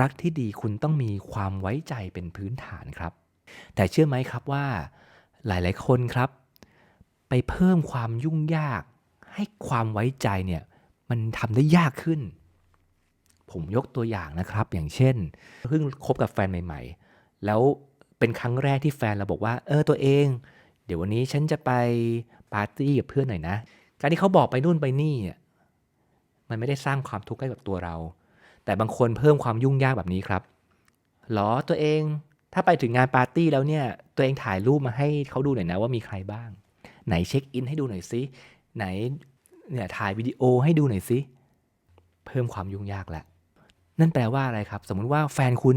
รักที่ดีคุณต้องมีความไว้ใจเป็นพื้นฐานครับ แต่เชื่อไหมครับว่า หลายๆคนครับ ไปเพิ่มความยุ่งยาก ให้ความไว้ใจเนี่ยมันทำได้ยากขึ้น ผมยกตัวอย่างนะครับ อย่างเช่น เพิ่งคบกับแฟนใหม่ ๆ แล้วเป็นครั้งแรกที่แฟนเราบอกว่า เออตัวเอง เดี๋ยววันนี้ฉันจะไปปาร์ตี้กับเพื่อนหน่อยนะ การที่เขาบอกไปนู่นไปนี่อะมันไม่ได้สร้างความทุกข์ให้กับตัวเรา แต่บางคนเพิ่มความยุ่งยากแบบนี้ครับหรอตัวเองถ้าไปถึงงานปาร์ตี้แล้วเนี่ย ตัวเองถ่ายรูปมาให้เขาดูหน่อยนะว่ามีใครบ้าง ไหนเช็คอินให้ดูหน่อยสิไหนเนี่ยถ่ายวิดีโอให้ดูหน่อยสิเพิ่มความยุ่งยากแหละนั่นแปลว่าอะไรครับ สมมุติว่าแฟนคุณ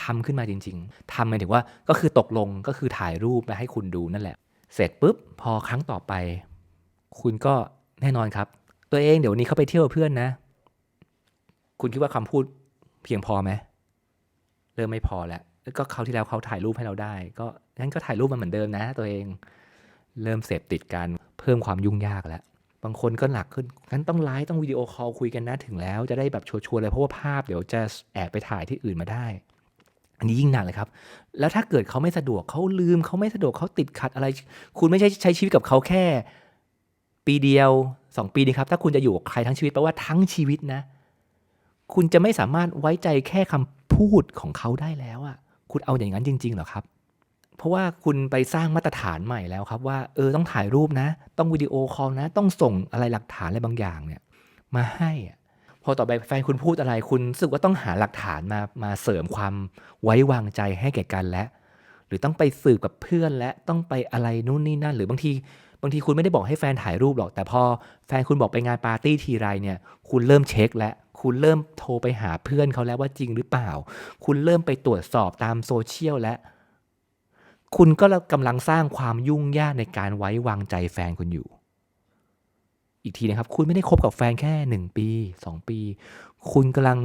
ทำขึ้นมาจริง ๆทำหมายถึงว่าก็คือตกลงก็คือถ่ายรูปมาให้คุณดูนั่นแหละ เสร็จปุ๊บพอครั้งต่อไป คุณก็แน่นอนครับ ตัวเองเดี๋ยววันนี้เขาไปเที่ยวเพื่อนนะ คุณคิดว่าคำพูดเพียงพอไหมเริ่มไม่พอแล้วก็เขาที่แล้วเขาถ่ายรูปให้เราได้ ก็งั้นก็ถ่ายรูปมันเหมือนเดิมนะ ตัวเองเริ่มเสพติดการเพิ่มความยุ่งยากแล้วบางคนก็หนักขึ้นงั้นต้องไลฟ์ต้องวิดีโอคอลคุยกันนะถึงแล้วจะได้แบบชัวร์ๆเลยเพราะว่าภาพเดี๋ยวจะแอบไปถ่ายที่อื่นมาได้ อันนี้ยิ่งหนักเลยครับ แล้วถ้าเกิดเขาไม่สะดวกเขาลืมเขาไม่สะดวกเขาติดขัดอะไร คุณไม่ใช่ใช้ชีวิตกับเขาแค่ ปีเดียวสองปีนี้ครับถ้าคุณจะอยู่กับใครทั้งชีวิตแปลว่าทั้งชีวิตนะ คุณจะไม่สามารถไว้ใจแค่คำพูดของเขาได้แล้วอะคุณเอาอย่างนั้นจริงๆเหรอครับ เพราะว่าคุณไปสร้างมาตรฐานใหม่แล้วครับว่าเออต้องถ่ายรูปนะ ต้องวิดีโอคอลนะ ต้องส่งอะไรหลักฐานอะไรบางอย่างเนี่ย มาให้พอต่อไปแฟนคุณพูดอะไรคุณรู้สึกว่าต้องหาหลักฐานมามาเสริมความไว้วางใจให้แก่กันและ หรือต้องไปสืบกับเพื่อนและต้องไปอะไรนู่นนี่นั่น หรือบางที บางทีคุณไม่ได้บอกให้แฟนถ่ายรูปหรอก แต่พอแฟนคุณบอกไปงานปาร์ตี้ทีไรเนี่ย คุณเริ่มเช็คแล้วคุณเริ่มโทรไปหาเพื่อนเขาแล้วว่าจริงหรือเปล่า คุณเริ่มไปตรวจสอบตามโซเชียลแล้วคุณก็กำลังสร้างความยุ่งยากในการไว้วางใจแฟนคุณอยู่ อีกทีนะครับ คุณไม่ได้คบกับแฟนแค่หนึ่งปีสองปี คุณกำลัง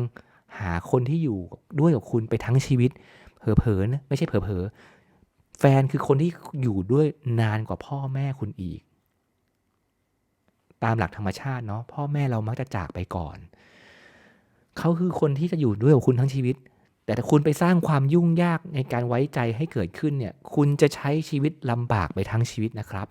หาคนที่อยู่ด้วยกับคุณไปทั้งชีวิต เผลอๆนะไม่ใช่เผลอๆ แฟนคือคนที่อยู่ด้วยนานกว่าพ่อแม่คุณอีก ตามหลักธรรมชาติเนาะพ่อแม่เรามักจะจากไปก่อน เขาคือคนที่จะอยู่ด้วยกับคุณทั้งชีวิต แต่ถ้าคุณไปสร้างความยุ่งยากในการไว้ใจให้เกิดขึ้นเนี่ย คุณจะใช้ชีวิตลำบากไปทั้งชีวิตนะครับ